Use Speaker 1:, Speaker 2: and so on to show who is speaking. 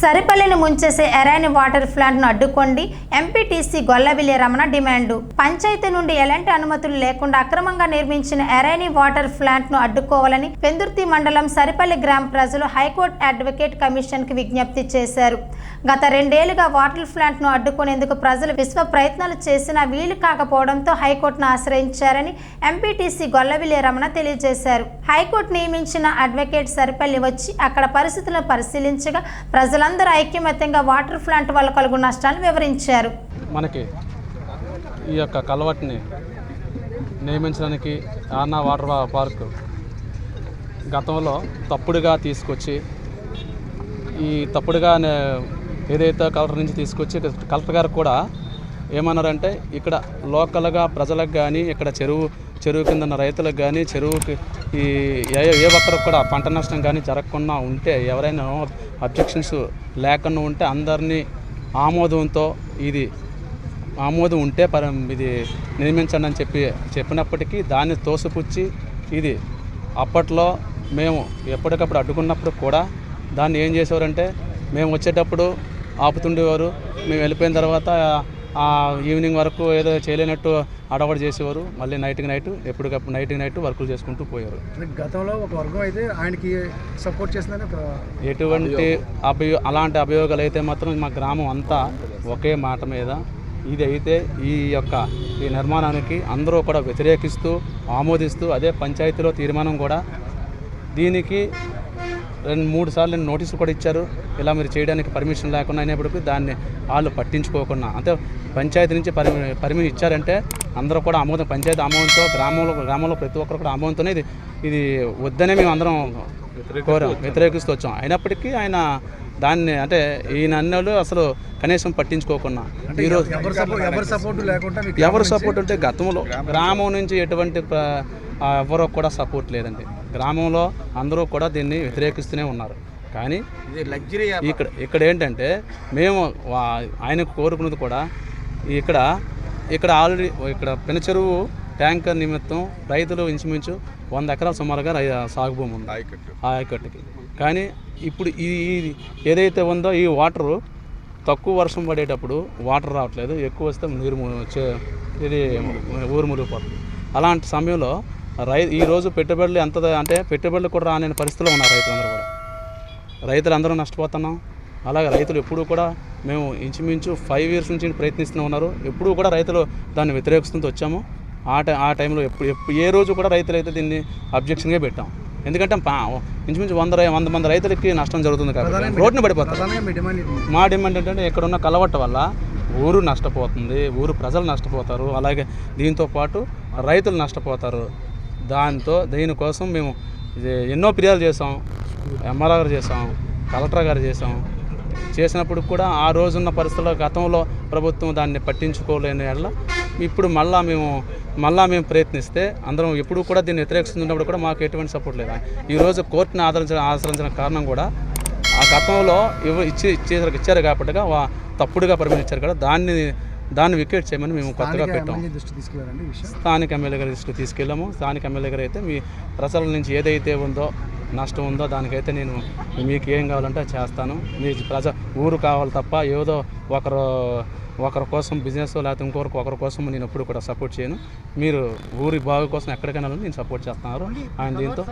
Speaker 1: సరిపల్లిని ముంచేసే ఎరైన్ water ప్లాంట్ను అడ్డుకోండి. MPTC Gollavilli Ramana demand. Panchayat నుండి ఎలాంటి అనుమతులు లేకుండా అక్రమంగా నిర్మించిన ఎరైని వాటర్ ప్లాంట్ను అడ్డుకోవాలని పెందుర్తి మండలం సరిపల్లి గ్రామ ప్రజలు హైకోర్టు అడ్వకేట్ కమిషన్కి విజ్ఞప్తి చేశారు. గత రెండేళ్ళుగా వాటర్ ప్లాంట్ను అడ్డుకునేందుకు ప్రజలు విశ్వ ప్రయత్నాలు చేసినా వీలు కాకపోవడంతో హైకోర్టును ఆశ్రయించారని ఎంపీటీసీ గొల్లవిల్లి రమణ తెలియజేశారు. హైకోర్టు నియమించిన అడ్వకేట్ సరిపల్లి వచ్చి అక్కడ పరిస్థితులను పరిశీలించగా ప్రజల ప్రజలందరూ ఐక్యమత్యంగా వాటర్ ప్లాంట్ వల్ల కలుగు నష్టాలను వివరించారు.
Speaker 2: మనకి ఈ యొక్క కలవట్ని నియమించడానికి ఆనా వాటర్ పార్క్ గతంలో తప్పుడుగా తీసుకొచ్చి ఈ తప్పుడుగా ఏదైతే కలెక్టర్ నుంచి తీసుకొచ్చి కలెక్టర్ గారు కూడా ఏమన్నారంటే ఇక్కడ లోకల్గా ప్రజలకు కానీ ఇక్కడ చెరువు చెరువు కింద ఉన్న రైతులకు కానీ చెరువుకి ఈ ఏ ఏ ఒక్కరికి కూడా పంట నష్టం కానీ జరగకుండా ఉంటే ఎవరైనా అబ్జెక్షన్స్ లేకుండా ఉంటే అందరినీ ఆమోదంతో ఇది ఆమోదం ఉంటే పర ఇది నిర్మించండి అని చెప్పి చెప్పినప్పటికీ దాన్ని తోసిపుచ్చి ఇది అప్పట్లో మేము ఎప్పటికప్పుడు అడ్డుకున్నప్పుడు కూడా దాన్ని ఏం చేసేవారంటే మేము వచ్చేటప్పుడు ఆపుతుండేవారు మేము వెళ్ళిపోయిన తర్వాత ఈవినింగ్ వరకు ఏదో చేయలేనట్టు అడవడి చేసేవారు. మళ్ళీ నైట్కి నైట్ ఎప్పటికప్పుడు నైట్కి నైట్ వర్కులు చేసుకుంటూ పోయారు
Speaker 3: గతంలో ఒక వర్గం అయితే ఆయనకి సపోర్ట్ చేసిందని ఒక
Speaker 2: ఎటువంటి అభియో అలాంటి అభియోగాలు అయితే మాత్రం మా గ్రామం అంతా ఒకే మాట మీద ఇది అయితే ఈ యొక్క ఈ నిర్మాణానికి అందరూ కూడా వ్యతిరేకిస్తూ ఆమోదిస్తూ అదే పంచాయతీలో తీర్మానం కూడా దీనికి రెండు మూడు సార్లు నోటీసులు కూడా ఇచ్చారు. ఇలా మీరు చేయడానికి పర్మిషన్ లేకుండా అయినప్పటికీ దాన్ని వాళ్ళు పట్టించుకోకుండా అంటే పంచాయతీ నుంచి పర్మి పర్మిషన్ ఇచ్చారంటే అందరూ కూడా ఆమోదం పంచాయతీ ఆమోదంతో గ్రామంలో గ్రామంలో ప్రతి ఒక్కరు కూడా ఆమోదంతోనే ఇది ఇది వద్దనే మేము అందరం కోరాం వ్యతిరేకిస్తూ వచ్చాం. అయినప్పటికీ ఆయన దాన్ని అంటే ఈయన అన్నోళ్ళు అసలు కనీసం పట్టించుకోకుండా ఈరోజు
Speaker 3: ఎవరు సపోర్ట్ ఎవరు సపోర్ట్ లేకుండా మీకు
Speaker 2: ఎవరు సపోర్ట్ అంటే గతంలో గ్రామం నుంచి ఎటువంటి ఎవరో కూడా సపోర్ట్ లేదండి. గ్రామంలో అందరూ కూడా దీన్ని వ్యతిరేకిస్తూనే ఉన్నారు. కానీ ఇక్కడ ఇక్కడ ఏంటంటే మేము వా- ఆయన కోరుకున్నది కూడా ఇక్కడ ఇక్కడ ఆల్రెడీ ఇక్కడ పెన చెరువు ట్యాంకర్ నిమిత్తం రైతులు ఇంచుమించు వంద ఎకరాల సుమారుగా రై- సాగు భూమి ఉంది. ఆ ఆయకట్టుకి. కానీ ఇప్పుడు ఈ ఏదైతే ఉందో ఈ వాటరు తక్కువ వర్షం పడేటప్పుడు వాటర్ రావట్లేదు. ఎక్కువ వస్తే నీరు ఇది ఊరు మురిగిపోతుంది అలాంటి సమయంలో రై ఈరోజు పెట్టుబడులు ఎంత అంటే పెట్టుబడులు కూడా రాని పరిస్థితిలో ఉన్నారు రైతులందరూ కూడా. రైతులందరూ నష్టపోతున్నాం. అలాగే రైతులు ఎప్పుడూ కూడా మేము ఇంచుమించు ఫైవ్ ఇయర్స్ నుంచి ప్రయత్నిస్తూ ఉన్నారు. ఎప్పుడూ కూడా రైతులు దాన్ని వ్యతిరేకిస్తూ వచ్చాము. ఆ టై ఆ టైంలో ఎప్పుడు ఏ రోజు కూడా రైతులు అయితే దీన్ని అబ్జెక్షన్గా పెట్టాం. ఎందుకంటే పా- ఇంచుమించు వంద వంద మంది రైతులకి నష్టం జరుగుతుంది కాబట్టి
Speaker 3: డిమాండ్ ఇది.
Speaker 2: మా డిమాండ్ ఏంటంటే ఇక్కడ ఉన్న కలవట్ట వల్ల ఊరు నష్టపోతుంది ఊరు ప్రజలు నష్టపోతారు. అలాగే దీంతో పాటు రైతులు నష్టపోతారు. దాంతో దీనికోసం మేము ఎన్నో ఫిర్యాదులు చేసాం ఎంఆర్ఆర్ గారు చేసాం కలెక్టర్ గారు చేసాం చేసినప్పుడు కూడా ఆ రోజున్న పరిస్థితుల్లో గతంలో ప్రభుత్వం దాన్ని పట్టించుకోలేని వల్ల ఇప్పుడు మళ్ళా మేము మళ్ళా మేము ప్రయత్నిస్తే అందరం ఎప్పుడు కూడా దీన్ని వ్యతిరేకిస్తున్నప్పుడు కూడా మాకు ఎటువంటి సపోర్ట్ లేదు? ఈరోజు కోర్టుని ఆదరించిన ఆశ్రయించిన కారణం కూడా ఆ గతంలో ఇవ్వ ఇచ్చి ఇచ్చేసరికి ఇచ్చారు కాబట్టి తప్పుడుగా పరిమితించారు కదా దాన్ని దాన్ని వికెట్ చేయమని మేము కొత్తగా పెట్టాం. స్థానిక ఎమ్మెల్యే గారి దృష్టికి తీసుకెళ్ళాము. స్థానిక ఎమ్మెల్యే గారు అయితే మీ ప్రజల నుంచి ఏదైతే ఉందో నష్టం ఉందో దానికైతే నేను మీకు ఏం కావాలంటే అది చేస్తాను. మీ ప్రజ ఊరు కావాలి తప్ప ఏదో ఒకరు ఒకరి కోసం బిజినెస్ లేకపోతే ఇంకొకరికి ఒకరి కోసం నేను ఎప్పుడు కూడా సపోర్ట్ చేయను. మీరు ఊరి బాగు కోసం ఎక్కడికైనా నేను సపోర్ట్ చేస్తున్నారు. ఆయన దీంతో